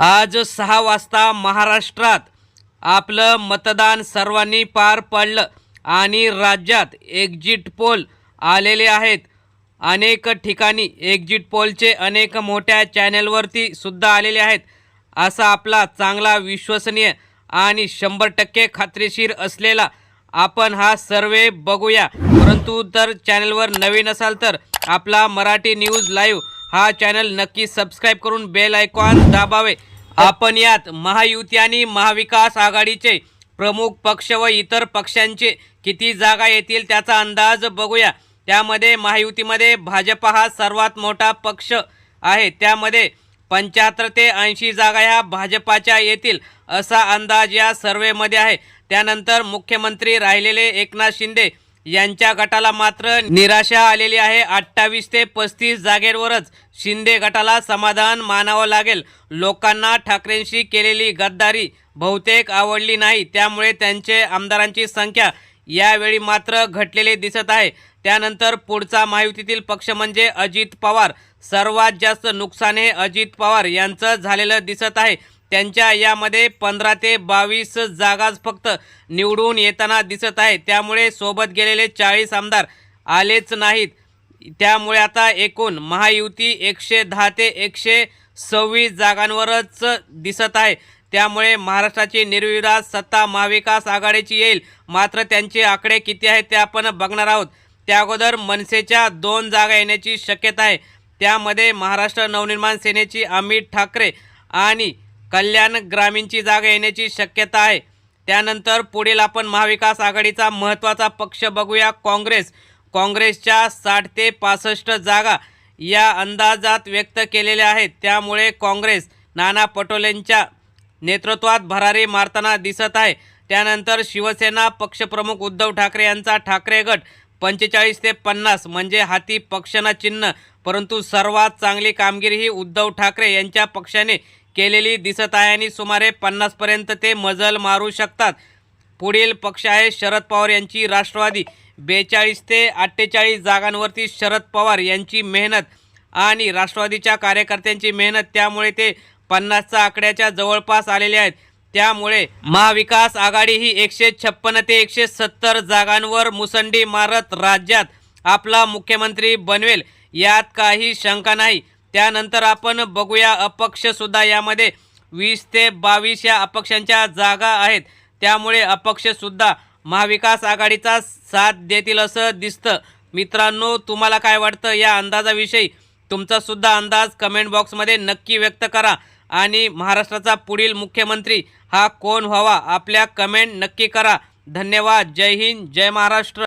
आज सहा वाजता महाराष्ट्रात आपलं मतदान सर्वांनी पार पडलं आणि राज्यात एक्झिट पोल आलेले आहेत. अनेक ठिकाणी एक्झिट पोलचे अनेक मोठ्या चॅनेलवरती सुद्धा आलेले आहेत. असा आपला चांगला विश्वसनीय आणि शंभर टक्के खात्रीशीर असलेला आपण हा सर्वे बघूया. परंतु तर चॅनलवर नवीन असाल तर आपला मराठी न्यूज लाईव्ह हा चॅनल नक्की सबस्क्राईब करून बेल आयकॉन दाबावे. आपण यात महायुती आणि महाविकास आघाडीचे प्रमुख पक्ष व इतर पक्षांचे किती जागा येतील त्याचा अंदाज बघूया. त्यामध्ये महायुतीमध्ये भाजप हा सर्वात मोठा पक्ष आहे. त्यामध्ये पंच्याहत्तर ते ऐंशी जागा ह्या भाजपाच्या येतील असा अंदाज या सर्वेमध्ये आहे. त्यानंतर मुख्यमंत्री राहिलेले एकनाथ शिंदे यांच्या गटाला मात्र निराशा आलेली आहे. अठ्ठावीस ते पस्तीस जागेवरच शिंदे गटाला समाधान मानावं लागेल. लोकांना ठाकरेंशी केलेली गद्दारी बहुतेक आवडली नाही. त्यामुळे त्यांचे आमदारांची संख्या यावेळी मात्र घटलेले दिसत आहे. त्यानंतर पुढचा महायुतीतील पक्ष म्हणजे अजित पवार. सर्वात जास्त नुकसान हे अजित पवार यांचं झालेलं दिसत आहे. त्यांच्या यामध्ये पंधरा ते बावीस जागाच फक्त निवडून येताना दिसत आहे. त्यामुळे सोबत गेलेले चाळीस आमदार आलेच नाहीत. त्यामुळे आता एकूण महायुती एकशे दहा ते एकशे सव्वीस जागांवरच दिसत आहे. त्यामुळे महाराष्ट्राची निर्विवाद सत्ता महाविकास आघाडीची येईल. मात्र त्यांचे आकडे किती आहेत ते आपण बघणार आहोत. त्या अगोदर मनसेच्या दोन जागा येण्याची शक्यता आहे. त्यामध्ये महाराष्ट्र नवनिर्माण सेनेची अमित ठाकरे आणि कल्याण ग्रामीणची जागा येण्याची शक्यता आहे. त्यानंतर पुढील आपण महाविकास आघाडीचा महत्त्वाचा पक्ष बघूया. काँग्रेस काँग्रेसच्या साठ ते पासष्ट जागा या अंदाजात व्यक्त केलेल्या आहेत. त्यामुळे काँग्रेस नाना पटोलेंच्या नेतृत्वात भरारी मारताना दिसत आहे. त्यानंतर शिवसेना पक्षप्रमुख उद्धव ठाकरे यांचा ठाकरे गट पंचेचाळीस ते पन्नास म्हणजे हाती पक्षना चिन्ह. परंतु सर्वात चांगली कामगिरी ही उद्धव ठाकरे यांच्या पक्षाने केलेली दिसत आहे आणि सुमारे पन्नासपर्यंत ते मजल मारू शकतात. पुढील पक्ष आहे शरद पवार यांची राष्ट्रवादी. बेचाळीस ते अठ्ठेचाळीस जागांवरती शरद पवार यांची मेहनत आणि राष्ट्रवादीच्या कार्यकर्त्यांची मेहनत त्यामुळे ते पन्नासच्या आकड्याच्या जवळपास आलेले आहेत. त्यामुळे महाविकास आघाडी ही एकशे छप्पन्न ते एकशे सत्तर जागांवर मुसंडी मारत राज्यात आपला मुख्यमंत्री बनवेल यात काही शंका नाही. त्यानंतर आपण बघूया अपक्षसुद्धा यामध्ये वीस ते बावीस या अपक्षांच्या जागा आहेत. त्यामुळे अपक्षसुद्धा महाविकास आघाडीचा साथ देतील असं दिसतं. मित्रांनो तुम्हाला काय वाटतं? या अंदाजाविषयी तुमचा सुद्धा अंदाज कमेंट बॉक्समध्ये नक्की व्यक्त करा. आणि महाराष्ट्राचा पुढील मुख्यमंत्री हा कोण व्हावा? आपल्या कमेंट नक्की करा. धन्यवाद. जय हिंद. जय महाराष्ट्र.